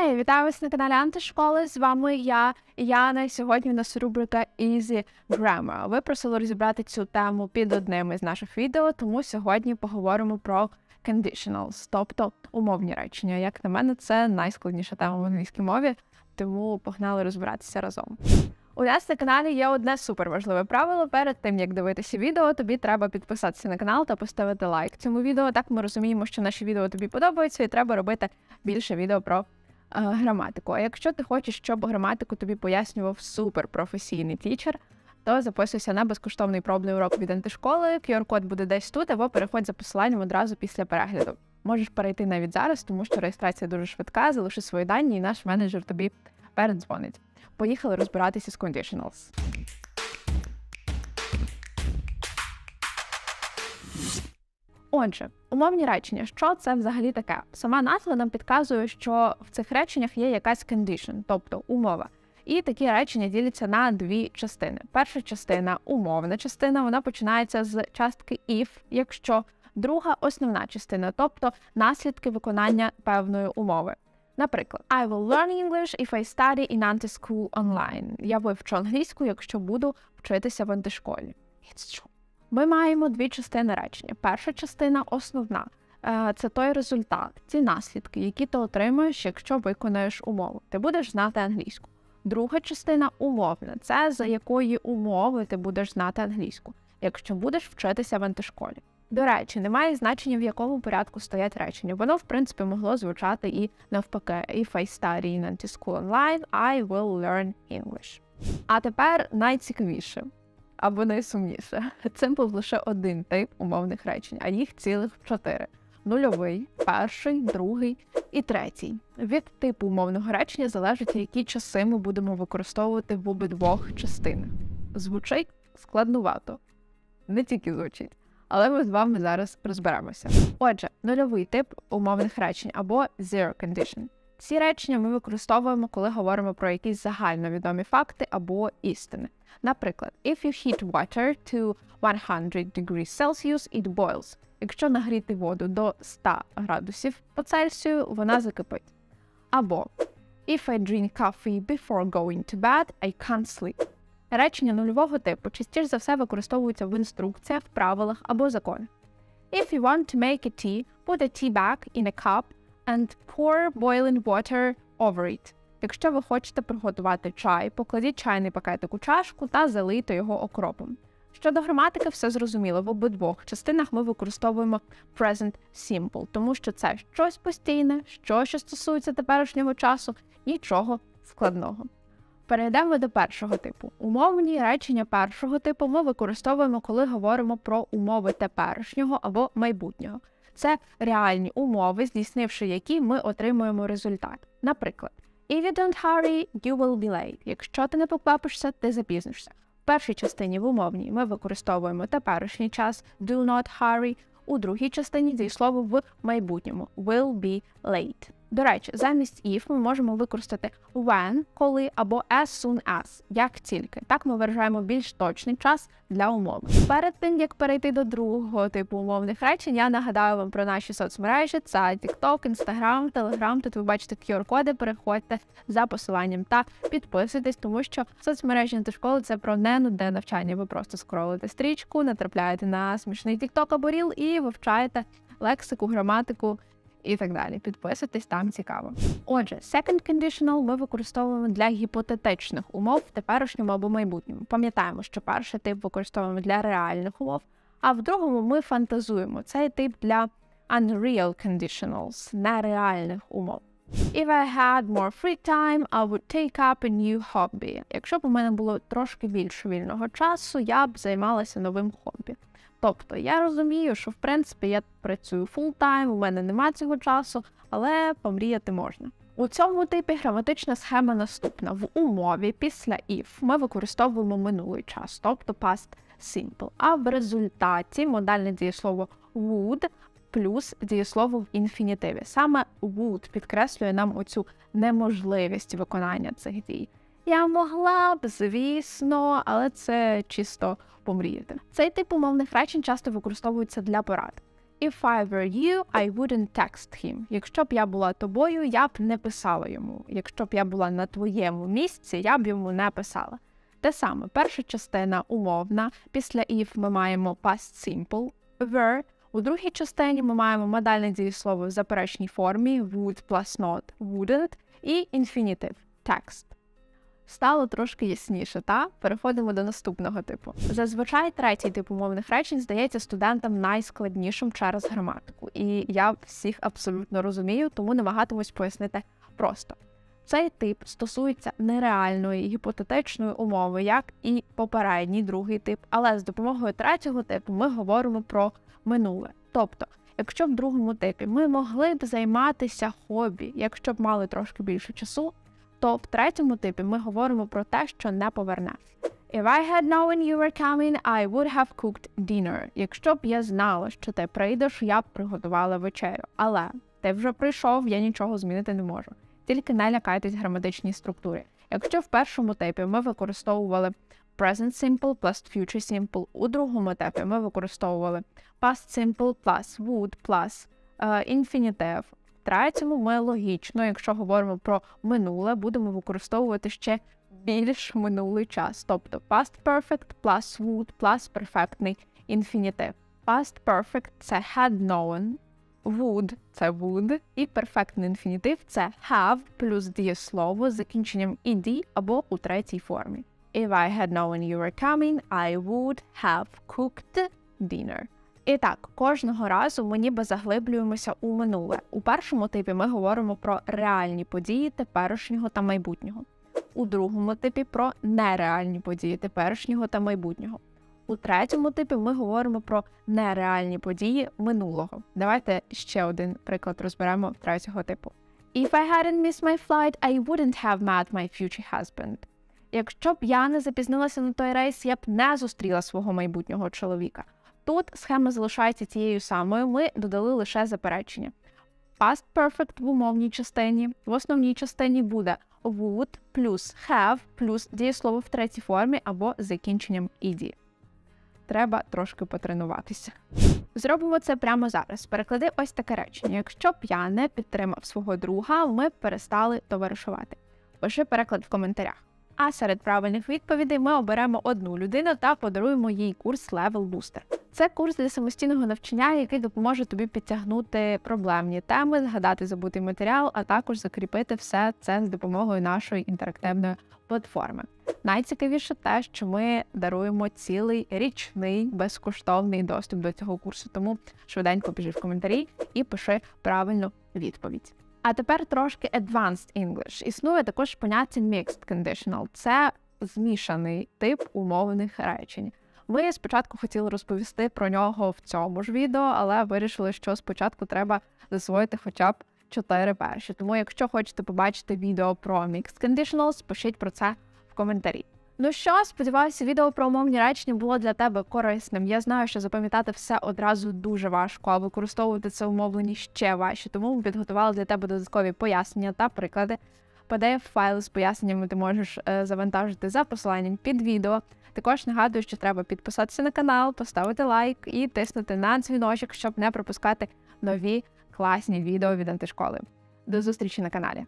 Хей, вітаю вас на каналі Антишколи. З вами я, Яна. Сьогодні у нас рубрика Easy Grammar. Ви просили розібрати цю тему під одним із наших відео, тому сьогодні поговоримо про conditionals, тобто умовні речення. Як на мене, це найскладніша тема в англійській мові, тому погнали розбиратися разом. У нас на каналі є одне суперважливе правило. Перед тим як дивитися відео, тобі треба підписатися на канал та поставити лайк цьому відео. Так ми розуміємо, що наші відео тобі подобаються, і треба робити більше відео про граматику. А якщо ти хочеш, щоб граматику тобі пояснював суперпрофесійний тічер, то записуйся на безкоштовний пробний урок від антишколи. QR-код буде десь тут, або переходь за посиланням одразу після перегляду. Можеш перейти навіть зараз, тому що реєстрація дуже швидка. Залиши свої дані, і наш менеджер тобі передзвонить. Поїхали розбиратися з conditionals. Отже, умовні речення, що це взагалі таке? Сама назва нам підказує, що в цих реченнях є якась condition, тобто умова. І такі речення діляться на дві частини. Перша частина умовна частина, вона починається з частки if, якщо друга основна частина, тобто наслідки виконання певної умови. Наприклад, I will learn English if I study in anti-school online. Я вивчу англійську, якщо буду вчитися в антишколі. It's true. Ми маємо дві частини речення. Перша частина основна. Е, Це той результат, ці наслідки, які ти отримуєш, якщо виконаєш умову. Ти будеш знати англійську. Друга частина умовна. Це за якої умови ти будеш знати англійську, якщо будеш вчитися в антишколі. До речі, немає значення, в якому порядку стоять речення. Воно, в принципі, могло звучати і навпаки. If I study in anti-school online, I will learn English. А тепер найцікавіше або найсумніше. Це був лише один тип умовних речень, а їх цілих чотири: нульовий, перший, другий і третій. Від типу умовного речення залежить, які часи ми будемо використовувати в обидвох частинах. Звучить складнувато, не тільки звучить. Але ми з вами зараз розберемося. Отже, нульовий тип умовних речень або zero condition. Ці речення ми використовуємо, коли говоримо про якісь загальновідомі факти або істини. Наприклад, if you heat water to 100 degrees Celsius, it boils. Якщо нагріти воду до 100 градусів по Цельсію, вона закипить. Або If I drink coffee before going to bed, I can't sleep. Речення нульового типу частіше за все використовуються в інструкціях, правилах або законах. If you want to make a tea, put a tea bag in a cup and pour boiling water over it. Якщо ви хочете приготувати чай, покладіть чайний пакетик у чашку та залийте його окропом. Щодо граматики, все зрозуміло. В обидвох частинах ми використовуємо present simple, тому що це щось постійне, що, що стосується теперішнього часу, нічого складного. Перейдемо до першого типу. Умовні речення першого типу ми використовуємо, коли говоримо про умови теперішнього або майбутнього. Це реальні умови, здійснивши які ми отримуємо результат. Наприклад, If you don't hurry, you will be late. Якщо ти не поквапишся, ти запізнишся. В першій частині в умовній ми використовуємо теперішній час do not hurry, у другій частині дієслово в майбутньому will be late. До речі, замість if ми можемо використати when, коли або as soon as, як тільки. Так ми виражаємо більш точний час для умови. Перед тим як перейти до другого типу умовних речень, я нагадаю вам про наші соцмережі: це TikTok, Instagram, Telegram. Тут ви бачите QR-коди, переходьте за посиланням та підписуйтесь, тому що соцмережі антишколи це про ненудне навчання. Ви просто скролите стрічку, натрапляєте на смішний TikTok або Reel і вивчаєте лексику, граматику і так далі. Підписуйтесь, там цікаво. Отже, second conditional ми використовуємо для гіпотетичних умов в теперішньому або майбутньому. Пам'ятаємо, що перший тип використовуємо для реальних умов, а в другому ми фантазуємо. Цей тип для unreal conditionals, нереальних умов. If I had more free time, I would take up a new hobby. Якщо б у мене було трошки більше вільного часу, я б займалася новим хобі. Тобто я розумію, що в принципі я працюю фултайм, у мене нема цього часу, але помріяти можна. У цьому типі граматична схема наступна: в умові після if ми використовуємо минулий час, тобто past simple. А в результаті модальне дієслово would плюс дієслово в інфінітиві. Саме would підкреслює нам оцю неможливість виконання цих дій. Я могла б, звісно, але це чисто помріяти. Цей тип умовних речень часто використовується для порад. If I were you, I wouldn't text him. Якщо б я була тобою, я б не писала йому. Якщо б я була на твоєму місці, я б йому не писала. Те саме, перша частина умовна. Після if ми маємо past simple, were. У другій частині ми маємо модальне дієслово в заперечній формі would plus not, wouldn't і infinitive text. Стало трошки ясніше, та переходимо до наступного типу. Зазвичай третій тип умовних речень здається студентам найскладнішим через граматику, і я всіх абсолютно розумію, тому намагатимусь пояснити просто. Цей тип стосується нереальної гіпотетичної умови, як і попередній другий тип, але з допомогою третього типу ми говоримо про минуле. Тобто, якщо в другому типі ми могли б займатися хобі, якщо б мали трошки більше часу, то в третьому типі ми говоримо про те, що не поверне. If I had known you were coming, I would have cooked dinner. Якщо б я знала, що ти прийдеш, я б приготувала вечерю. Але ти вже прийшов, я нічого змінити не можу. Тільки не лякайтесь граматичній структурі. Якщо в першому типі ми використовували present simple plus future simple, у другому типі ми використовували past simple plus would plus е, infinitive. Третьому ми логічно, якщо говоримо про минуле, будемо використовувати ще більш минулий час, тобто past perfect plus would plus перфектний infinitive. Past perfect – це had known, would – це would, і перфектний інфінітив – це have плюс дієслово з закінченням ed або у третій формі. If I had known you were coming, I would have cooked dinner. І так, кожного разу ми ніби заглиблюємося у минуле. У першому типі ми говоримо про реальні події теперішнього та майбутнього. У другому типі про нереальні події теперішнього та майбутнього. У третьому типі ми говоримо про нереальні події минулого. Давайте ще один приклад розберемо третього типу. If I hadn't missed my flight, I wouldn't have met my future husband. Якщо б я не запізнилася на той рейс, я б не зустріла свого майбутнього чоловіка. Тут схема залишається тією самою, ми додали лише заперечення. Past perfect в умовній частині, в основній частині буде would плюс have плюс дієслово в третій формі або закінченням ed. Треба трошки потренуватися. Зробимо це прямо зараз. Переклади ось таке речення. Якщо б я не підтримав свого друга, ми перестали товаришувати. Пиши переклад в коментарях. А серед правильних відповідей ми оберемо одну людину та подаруємо їй курс Level Booster. Це курс для самостійного навчання, який допоможе тобі підтягнути проблемні теми, згадати забутий матеріал, а також закріпити все це з допомогою нашої інтерактивної платформи. Найцікавіше те, що ми даруємо цілий річний безкоштовний доступ до цього курсу. Тому швиденько біжи в коментарі і пиши правильну відповідь. А тепер трошки advanced English. Існує також поняття mixed conditional. Це змішаний тип умовних речень. Ми спочатку хотіли розповісти про нього в цьому ж відео, але вирішили, що спочатку треба засвоїти хоча б чотири перші. Тому, якщо хочете побачити відео про mixed conditionals, пишіть про це в коментарі. Ну що, сподіваюся, відео про умовні речення було для тебе корисним. Я знаю, що запам'ятати все одразу дуже важко, а використовувати це умовлені ще важче. Тому ми підготували для тебе додаткові пояснення та приклади. pdf файли з поясненнями ти можеш е, завантажити за посиланням під відео. Також нагадую, що треба підписатися на канал, поставити лайк і тиснути на дзвіночок, щоб не пропускати нові класні відео від антишколи. До зустрічі на каналі.